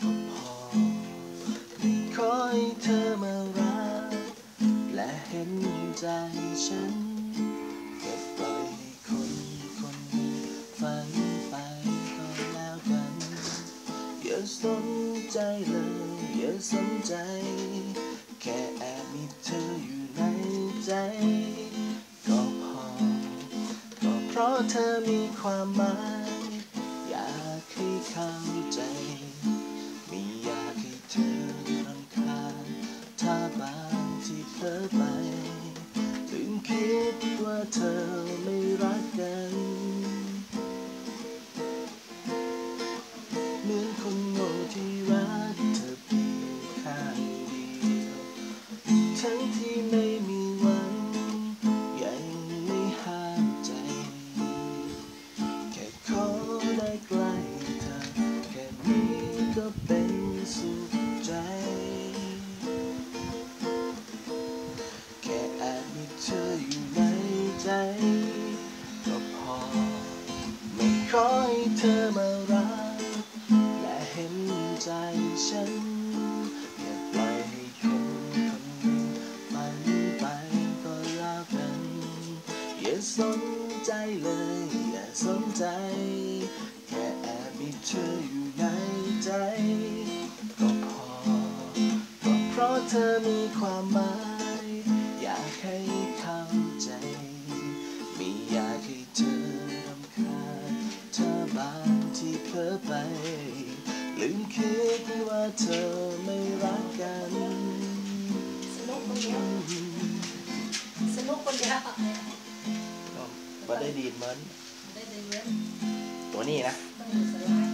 ก็พอไม่ขอให้เธอมารัก และเห็นใจฉันเก็บปล่อยให้คนคนนึ่งฝันไปก็แล้วกันอย่าสนใจเลยอย่าสนใจ แค่แอบมีเธออยู่ในใจ ก็พอ ก็เพราะเธอมีความหมาย ไป ลืมคิดว่าเธอ ใจ ก็พอ ไม่ขอให้เธอมารัก และเห็นใจฉัน อย่าปล่อยให้คนคนหนึ่งฝันไปก็แล้วกัน อย่าสนใจเลย อย่าสนใจ แค่แอบมีเธออยู่ในใจ ก็พอ ก็เพราะเธอมีความหมาย ไป ลืมคิดว่าเธอไม่รักกัน สนุกคนเดียวสนุกคนเดียวก็บ่ได้ดีดเหมือนได้ดีเว้ยตัวนี้นะต้องอยู่สลาย